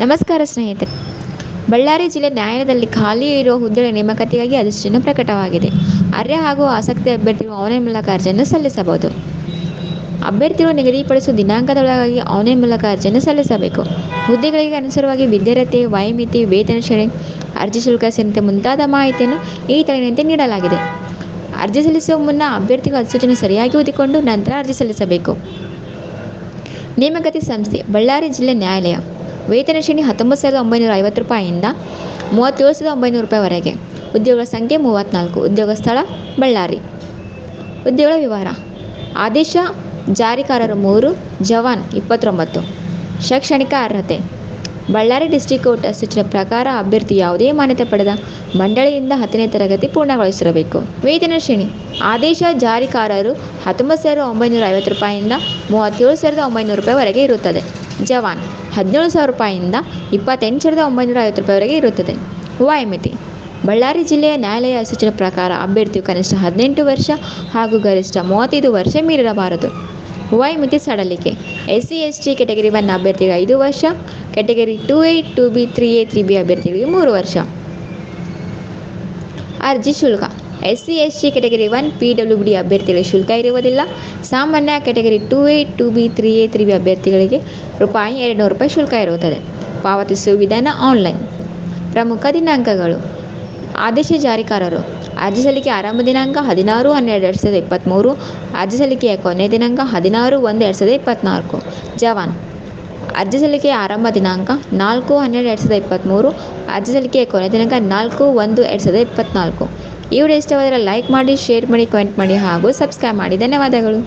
ನಮಸ್ಕಾರ ಸ್ನೇಹಿತರೆ. ಬಳ್ಳಾರಿ ಜಿಲ್ಲೆ ನ್ಯಾಯಾಲಯದಲ್ಲಿ ಖಾಲಿ ಇರುವ ಹುದ್ದೆಗಳ ನೇಮಕಾತಿಗಾಗಿ ಅಧಿಸೂಚನೆ ಪ್ರಕಟವಾಗಿದೆ. ಅರ್ಹ ಹಾಗೂ ಆಸಕ್ತಿ ಅಭ್ಯರ್ಥಿಗಳು ಆನ್ಲೈನ್ ಮೂಲಕ ಅರ್ಜಿಯನ್ನು ಸಲ್ಲಿಸಬಹುದು. ಅಭ್ಯರ್ಥಿಗಳು ನಿಗದಿಪಡಿಸುವ ದಿನಾಂಕದೊಳಗಾಗಿ ಆನ್ಲೈನ್ ಮೂಲಕ ಅರ್ಜಿಯನ್ನು ಸಲ್ಲಿಸಬೇಕು. ಹುದ್ದೆಗಳಿಗೆ ಅನುಸಾರವಾಗಿ ವಿದ್ಯಾರ್ಥಿ ವಯೋಮಿತಿ, ವೇತನ ಶ್ರೇಣಿ ಅರ್ಜಿ ಶುಲ್ಕ ಸೇರಿದಂತೆ ಮುಂತಾದ ಮಾಹಿತಿಯನ್ನು ಈ ತಲೆಯಂತೆ ನೀಡಲಾಗಿದೆ. ಅರ್ಜಿ ಸಲ್ಲಿಸುವ ಮುನ್ನ ಅಭ್ಯರ್ಥಿಗಳು ಅಧಿಸೂಚನೆ ಸರಿಯಾಗಿ ಓದಿಕೊಂಡು ನಂತರ ಅರ್ಜಿ ಸಲ್ಲಿಸಬೇಕು. ನೇಮಕಾತಿ ಸಂಸ್ಥೆ, ಬಳ್ಳಾರಿ ಜಿಲ್ಲೆ ನ್ಯಾಯಾಲಯ. ವೇತನ ಶ್ರೇಣಿ ಹತ್ತೊಂಬತ್ತು ಸಾವಿರದ ಒಂಬೈನೂರ ಐವತ್ತು ರೂಪಾಯಿಯಿಂದ ಮೂವತ್ತೇಳು ಸಾವಿರದ ಒಂಬೈನೂರು ರೂಪಾಯಿವರೆಗೆ ಉದ್ಯೋಗಗಳ ಸಂಖ್ಯೆ ಮೂವತ್ತ್ನಾಲ್ಕು ಉದ್ಯೋಗ ಸ್ಥಳ ಬಳ್ಳಾರಿ. ಉದ್ಯೋಗಗಳ ವಿವರ. ಆದೇಶ ಜಾರಿಕಾರರು ಮೂರು, ಜವಾನ್ ಇಪ್ಪತ್ತೊಂಬತ್ತು. ಶೈಕ್ಷಣಿಕ ಅರ್ಹತೆ. ಬಳ್ಳಾರಿ ಡಿಸ್ಟಿಕ್ ಕೋರ್ಟ್ ಸೂಚನೆ ಪ್ರಕಾರ ಅಭ್ಯರ್ಥಿ ಯಾವುದೇ ಮಾನ್ಯತೆ ಪಡೆದ ಮಂಡಳಿಯಿಂದ ಹತ್ತನೇ ತರಗತಿ ಪೂರ್ಣಗೊಳಿಸಿರಬೇಕು. ವೇತನ ಶ್ರೇಣಿ. ಆದೇಶ ಜಾರಿಕಾರರು ಹತ್ತೊಂಬತ್ತು ಸಾವಿರದ ಒಂಬೈನೂರ ಐವತ್ತು ರೂಪಾಯಿಯಿಂದ ಮೂವತ್ತೇಳು ಸಾವಿರದ ಒಂಬೈನೂರು ರೂಪಾಯಿವರೆಗೆ ಇರುತ್ತದೆ. ಜವಾನ್ ಹದಿನೇಳು ಸಾವಿರ ರೂಪಾಯಿಯಿಂದ ಇಪ್ಪತ್ತೆಂಟು ಸಾವಿರದ ಒಂಬೈನೂರ ಐವತ್ತು ರೂಪಾಯಿವರೆಗೆ ಇರುತ್ತದೆ. ವಯೋಮಿತಿ ಬಳ್ಳಾರಿ ಜಿಲ್ಲೆಯ ನ್ಯಾಯಾಲಯ ಸೂಚನೆ ಪ್ರಕಾರ ಅಭ್ಯರ್ಥಿಯು ಕನಿಷ್ಠ ಹದಿನೆಂಟು ವರ್ಷ ಹಾಗೂ ಗರಿಷ್ಠ ಮೂವತ್ತೈದು ವರ್ಷ ಮೀರಿರಬಾರದು. ವಾಯುಮಿತಿ ಸಡಲಿಕೆ. S C S T category one ಅಭ್ಯರ್ಥಿಗೆ ಐದು ವರ್ಷ category two A, two B, three A, three B ಅಭ್ಯರ್ಥಿಗಳಿಗೆ ಮೂರು ವರ್ಷ. ಅರ್ಜಿ ಶುಲ್ಕ. S C S C category one, P W D ಅಭ್ಯರ್ಥಿಗಳಿಗೆ ಶುಲ್ಕ ಇರುವುದಿಲ್ಲ. ಸಾಮಾನ್ಯ category two A, two B, three A, three B ಅಭ್ಯರ್ಥಿಗಳಿಗೆ ರೂಪಾಯಿ ಎರಡುನೂರು ರೂಪಾಯಿ ಶುಲ್ಕ ಇರುತ್ತದೆ. ಪಾವತಿಸುವ ವಿಧಾನ ಆನ್ಲೈನ್. ಪ್ರಮುಖ ದಿನಾಂಕಗಳು. ಆದೇಶ ಜಾರಿಕಾರರು. ಅರ್ಜಿ ಸಲ್ಲಿಕೆ ಆರಂಭ ದಿನಾಂಕ ಹದಿನಾರು ಹನ್ನೆರಡು ಎರಡು ಸಾವಿರದ ಇಪ್ಪತ್ತ್ಮೂರು ಅರ್ಜಿ ಸಲ್ಲಿಕೆಯ ಕೊನೆ ದಿನಾಂಕ ಹದಿನಾರು ಒಂದು ಎರಡು ಸಾವಿರದ ಇಪ್ಪತ್ತ್ನಾಲ್ಕು ಜವಾನ್. ಅರ್ಜಿ ಸಲ್ಲಿಕೆಯ ಆರಂಭ ದಿನಾಂಕ ನಾಲ್ಕು ಹನ್ನೆರಡು ಎರಡು ಸಾವಿರದ ಇಪ್ಪತ್ತ್ಮೂರು ಅರ್ಜಿ ಸಲ್ಲಿಕೆಯ ಕೊನೆ ದಿನಾಂಕ ನಾಲ್ಕು ಒಂದು ಎರಡು ಸಾವಿರದ ಇಪ್ಪತ್ತ್ನಾಲ್ಕು ಈ ವಿಡಿಯೋ ಇಷ್ಟವಾದರೆ ಲೈಕ್ ಮಾಡಿ ಶೇರ್ ಮಾಡಿ ಕಮೆಂಟ್ ಮಾಡಿ ಹಾಗೂ ಸಬ್ಸ್ಕ್ರೈಬ್ ಮಾಡಿ. ಧನ್ಯವಾದಗಳು.